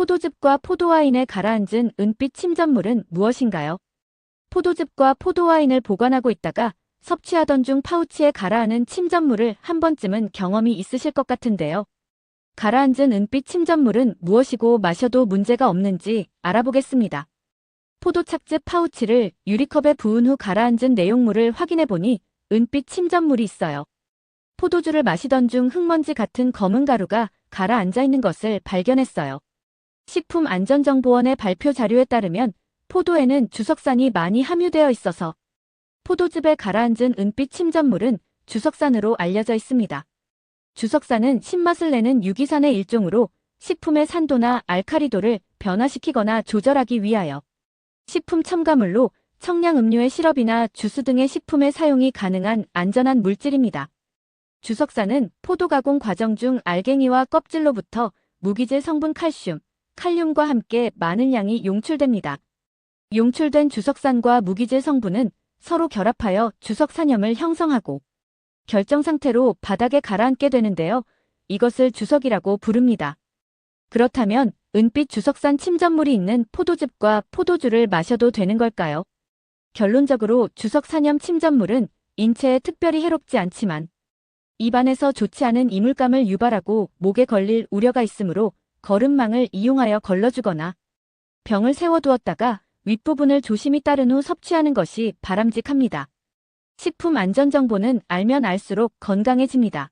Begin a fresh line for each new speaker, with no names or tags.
포도즙과 포도와인에 가라앉은 은빛 침전물은 무엇인가요? 포도즙과 포도와인을 보관하고 있다가 섭취하던 중 파우치에 가라앉은 침전물을 한 번쯤은 경험이 있으실 것 같은데요. 가라앉은 은빛 침전물은 무엇이고 마셔도 문제가 없는지 알아보겠습니다. 포도 착즙 파우치를 유리컵에 부은 후 가라앉은 내용물을 확인해 보니 은빛 침전물이 있어요. 포도주를 마시던 중 흙먼지 같은 검은 가루가 가라앉아 있는 것을 발견했어요. 식품안전정보원의 발표 자료에 따르면 포도에는 주석산이 많이 함유되어 있어서 포도즙에 가라앉은 은빛 침전물은 주석산으로 알려져 있습니다. 주석산은 신맛을 내는 유기산의 일종으로 식품의 산도나 알카리도를 변화시키거나 조절하기 위하여 식품 첨가물로 청량 음료의 시럽이나 주스 등의 식품에 사용이 가능한 안전한 물질입니다. 주석산은 포도 가공 과정 중 알갱이와 껍질로부터 무기질 성분 칼슘, 칼륨과 함께 많은 양이 용출됩니다. 용출된 주석산과 무기질 성분은 서로 결합하여 주석산염을 형성하고 결정 상태로 바닥에 가라앉게 되는데요. 이것을 주석이라고 부릅니다. 그렇다면 은빛 주석산 침전물이 있는 포도즙과 포도주를 마셔도 되는 걸까요? 결론적으로 주석산염 침전물은 인체에 특별히 해롭지 않지만 입안에서 좋지 않은 이물감을 유발하고 목에 걸릴 우려가 있으므로 거름망을 이용하여 걸러주거나 병을 세워두었다가 윗부분을 조심히 따른 후 섭취하는 것이 바람직합니다. 식품 안전 정보는 알면 알수록 건강해집니다.